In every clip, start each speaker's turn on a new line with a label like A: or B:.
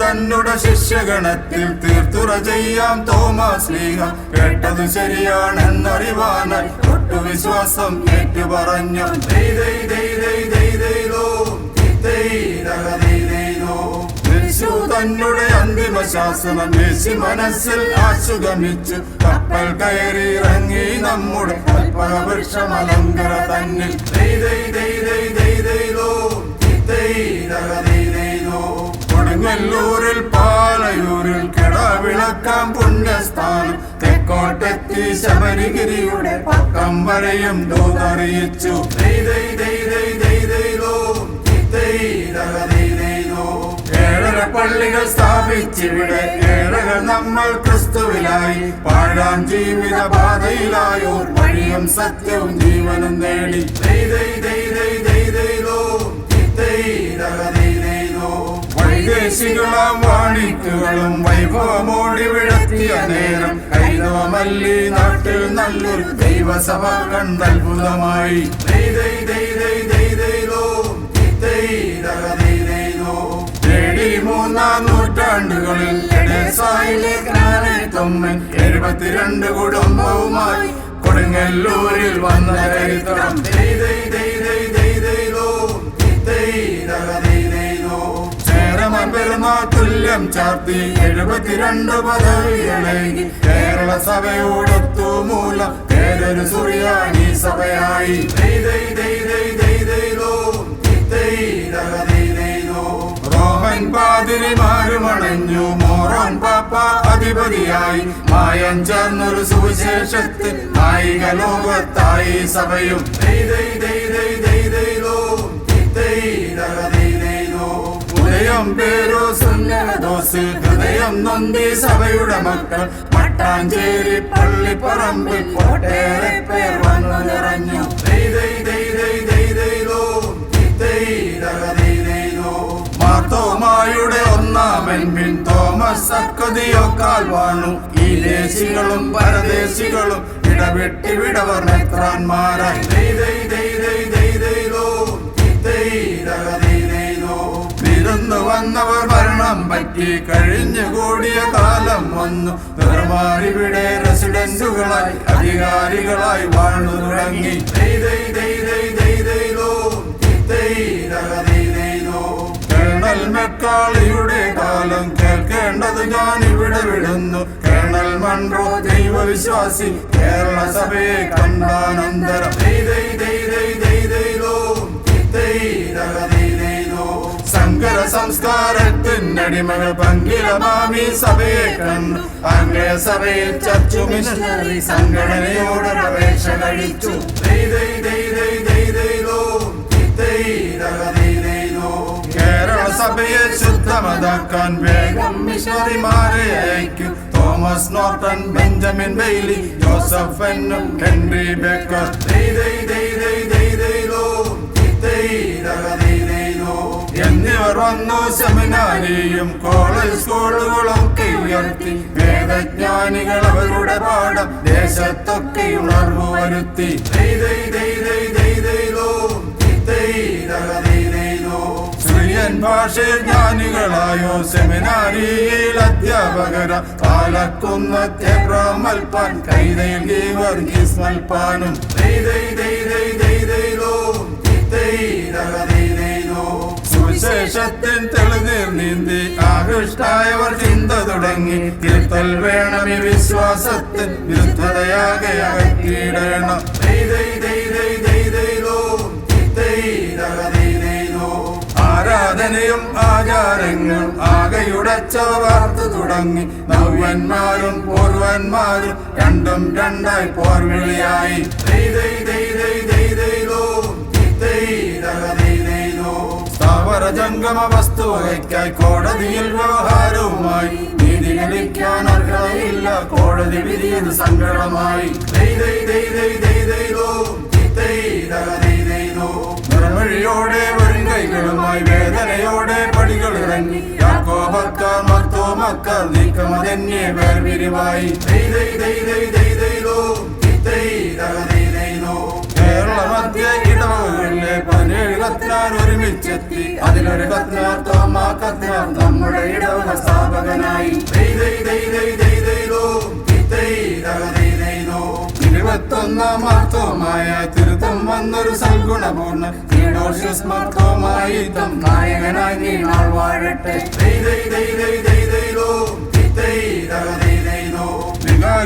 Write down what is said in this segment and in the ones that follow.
A: തൻ ശിഷ്യഗണത്തിൽ തീർത്തുറ ചെയ്യാം തോമസ് ലീഗ കേട്ടത് ശരിയാണെന്നറിവാനായി ഒട്ടു വിശ്വാസം ഏറ്റു പറഞ്ഞു ദൈ ദൈ ദൈ ദൈ ദൈ ദൈ ദഗ ദൈ ദൈതോ. യേശു തന്നുടെ അന്തിമ ശാസനം യേശു മനസ്സിൽ ആശുഗമിച്ചു കപ്പൽ കയറി ഇറങ്ങി നമ്മുടെ തന്നിൽ ദഗ ദൈ ദൈതോ. കൊടുങ്ങല്ലൂരിൽ പാലയൂരിൽ കിടവിളക്കാം പുണ്യസ്ഥാനം തെക്കോട്ടെത്തി ശബരിഗിരിയുടെ പക്കം വരെയും ദൂതറിയിച്ചു ദൈ ദൈ ദൈ പള്ളികൾ സ്ഥാപിച്ചിവിടെ ഏഴകൾ നമ്മൾ ക്രിസ്തുവിലായി. പാഴാം ജീവിത പാതയിലായോർ വഴിയും സത്യവും ജീവനും നേടി. വൈദേശികളാം വാണിക്കുകളും വൈഭവമോടി വിടത്തിയ നേരം കൈതവമല്ലി നാട്ടിൽ നല്ലൊരു ദൈവസഭ കണ്ടത്ഭുതമായി. ദൈ ദൈ ദൈ മൂന്നാം നൂറ്റാണ്ടുകളിൽ എഴുപത്തിരണ്ട് കുടുംബവുമായി കൊടുങ്ങല്ലൂരിൽ വന്ന ചരിത്രം തുല്യം ചാർത്തി എഴുപത്തിരണ്ട് പദവികളെ കേരള സഭയോടൊത്തു മൂലം ഏതൊരു സുറിയാനി സഭയായി പാതിരിമാരും അണഞ്ഞു മോറോൻ പാപ്പ അധിപതിയായി മായം ചേർന്നൊരു സുവിശേഷത്തിൽ നായിക ലോകത്തായി സഭയും പേരോ സുന്നതോസിൽ ഹൃദയം നന്ദി സഭയുടെ മക്കൾ മട്ടാഞ്ചേരി പള്ളിപ്പറമ്പിൽ ഒട്ടേറെ പേർ വന്നു നിറഞ്ഞു ദൈ മാർത്തോമായുടെ ഒന്നാമെൻപിൻ തോമസ് സക്കതിയൊക്കാൽ വാണു. ഈ ദേശികളും പരദേശികളും ഇടവെട്ടി വിടവർ. വിരുന്നു വന്നവർ ഭരണം പറ്റി കഴിഞ്ഞു കൂടിയ കാലം വന്നു. നിർമാറിവിടെ റെസിഡൻസുകളായി അധികാരികളായി വാഴ്ന്നു തുടങ്ങി. മെക്കാളിയുടെ കാലം കേൾക്കേണ്ടത് ഞാൻ ഇവിടെ വിടുന്നു കേണൽ മൺറോ ദൈവവിശ്വാസി കേരള സഭയെ കണ്ടാനന്തരം. സങ്കര സംസ്കാരത്തിനടിമകൾ പങ്കിലമാമി സഭയെ കണ്ടു ആംഗ്ലേയ സഭയിൽ ചർച്ചു മിഷണറി സംഘടനയോട് പ്രവേശ കഴിച്ചു ദൈ ദൈ ദൈ ദൈ ദൈ ദൈ ദൈ ദൈ ദൈ സഭയെ ശുദ്ധമതാക്കാൻ വേഗം മിഷണറിമാരെ അയക്കും Thomas Norton Benjamin Bailey Joseph എന്നും ഹെൻറി ബേക്കർ. എന്നിവർ വന്നു സെമിനാരിയും കോളേജ് സ്കൂളുകളൊക്കെ ഉയർത്തി വേദജ്ഞാനികൾ അവരുടെ പാഠം ദേശത്തൊക്കെ ഉണർവ് വരുത്തി ദൈ ദൈ ദൈ ദൈ ഭാഷയിൽ സെമിനാരിയിൽ അധ്യാപകര പാലക്കുന്നത്തെ മൽപ്പാൻ കൈതയിൽ ഗീവർഗീസ് മൽപ്പാനും. സുവിശേഷത്തിൻ തെളിനീർ നീന്തി ആകൃഷ്ടായവർ ചിന്ത തുടങ്ങി. തിരുത്തൽ വേണം ഈ വിശ്വാസത്തിൽ വിരുദ്ധതയാകെ അകറ്റിയിടണം. ആരാധനയും ആചാരങ്ങളും ആകെയുടച്ചവ വാർത്തു തുടങ്ങി നവ്യന്മാരും പൂർവന്മാരും രണ്ടും രണ്ടായി പോർവിളിയായി ജംഗമ വസ്തു വസ്തുവകയ്ക്കായി കോടതിയിൽ വ്യവഹാരവുമായി നീതി ലഭിക്കാൻ അർഹതയില്ല കോടതി വിധിയത് സങ്കടമായി. നിർവഴിയോടെ ഭയങ്കരമായി വേദനയോടെ പടികൾ ഇറങ്ങി. യാക്കോബക്കാർ മർത്തോമക്കാർ നീക്കമതെന്നെ വേർപിരിവായി. കേരള മധ്യ ഒരുമിച്ചെത്തി. അതിലൊരു കത്താർ തോമാ കത്താർ നമ്മുടെ ഇടവക സ്ഥാപകനായി ഇരുപത്തൊന്നാം മാർത്തോമായ വന്നൊരു സൽഗുണപൂർണ തീഡോഷ്യസ് തം നായകനായി നീണാൾ വാഴട്ടെ.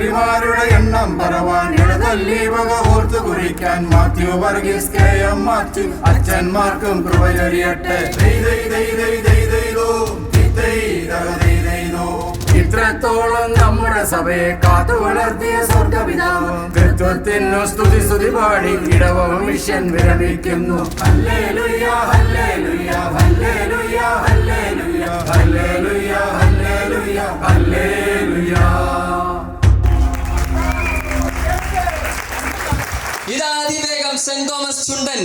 A: ിമാരുടെ എണ്ണം പറവാൻ ഇടതല്ലി വക ഓർത്തു കുറിക്കാൻ മാത്യു വർഗീസ് കെ എം മാത്യു. അച്ഛന്മാർക്കും കൃപ ഇത്രത്തോളം നമ്മുടെ സഭയെ കാത്തു വളർത്തിയ സ്വർഗപിതാവ് തൃത്വത്തിനു സ്തുതി സ്തുതി പാടി ഇടവ മിഷൻ വിരമിക്കുന്നു. ഹല്ലേലൂയ.
B: ഇതാ അതിവേഗം സെന്റ് തോമസ് ചുണ്ടൻ.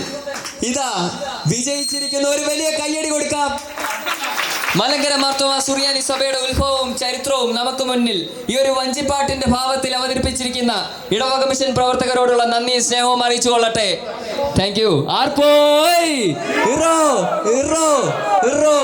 B: ഇതാ വിജയിച്ചിരിക്കുന്ന ഒരു വലിയ കയ്യടി കൊടുക്കാം. മലങ്കര മാർത്തോമ സുറിയാനി സഭയുടെ ഉത്ഭവവും ചരിത്രവും നമുക്ക് മുന്നിൽ ഈ ഒരു വഞ്ചിപ്പാട്ടിന്റെ ഭാവത്തിൽ അവതരിപ്പിച്ചിരിക്കുന്ന ഇടവക മിഷൻ പ്രവർത്തകരോടുള്ള നന്ദി സ്നേഹവും അറിയിച്ചു കൊള്ളട്ടെ. താങ്ക് യു ആർപ്പോയ് ഇറോ ഇറോ ഇറോ.